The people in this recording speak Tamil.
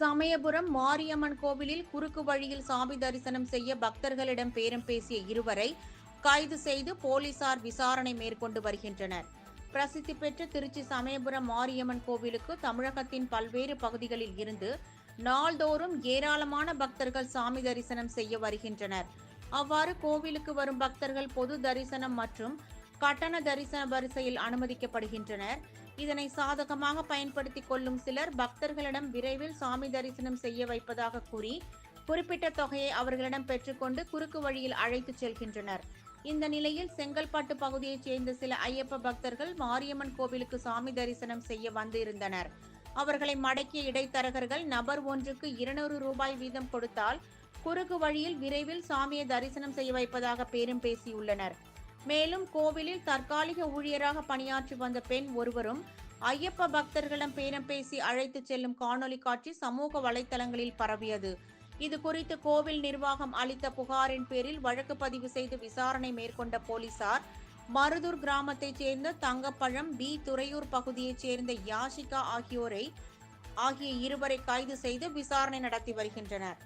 சமயபுரம் மாரியம்மன் கோவிலில் குறுக்கு வழியில் சாமி தரிசனம் செய்ய பக்தர்களிடம் பேரம் பேசிய இருவரை கைது செய்து போலீசார் விசாரணை மேற்கொண்டு வருகின்றனர். பிரசித்தி பெற்ற திருச்சி சமயபுரம் மாரியம்மன் கோவிலுக்கு தமிழகத்தின் பல்வேறு பகுதிகளில் இருந்து நாள்தோறும் ஏராளமான பக்தர்கள் சாமி தரிசனம் செய்ய வருகின்றனர். அவ்வாறு கோவிலுக்கு வரும் பக்தர்கள் பொது தரிசனம் மற்றும் கட்டண தரிசன வரிசையில் அனுமதிக்கப்படுகின்றனர். இதனை சாதகமாக பயன்படுத்திக் கொள்ளும் சிலர் பக்தர்களிடம் விரைவில் சாமி தரிசனம் செய்ய வைப்பதாக கூறி குறிப்பிட்ட தொகையை அவர்களிடம் பெற்றுக்கொண்டு குறுக்கு வழியில் அழைத்துச் செல்கின்றனர். இந்த நிலையில் செங்கல்பட்டு பகுதியைச் சேர்ந்த சில ஐயப்ப பக்தர்கள் மாரியம்மன் கோவிலுக்கு சாமி தரிசனம் செய்ய வந்திருந்தனர். அவர்களை மடக்கிய இடைத்தரகர்கள் நபர் ஒன்றுக்கு இருநூறு ரூபாய் வீதம் கொடுத்தால் குறுக்கு வழியில் விரைவில் சாமியை தரிசனம் செய்ய வைப்பதாக பேரும் பேசியுள்ளனர். மேலும் கோவிலில் தற்காலிக ஊழியராக பணியாற்றி வந்த பெண் ஒருவரும் ஐயப்ப பக்தர்களிடம் பேரம் பேசி அழைத்து செல்லும் காணொலி காட்சி சமூக வலைதளங்களில் பரவியது. இது குறித்து கோவில் நிர்வாகம் அளித்த புகாரின் பேரில் வழக்கு பதிவு செய்து விசாரணை மேற்கொண்ட போலீசார் மருதூர் கிராமத்தைச் சேர்ந்த தங்கப்பழம் பி. துறையூர் பகுதியைச் சேர்ந்த யாஷிகா ஆகியோரை ஆகிய இருவரை கைது செய்து விசாரணை நடத்தி வருகின்றனர்.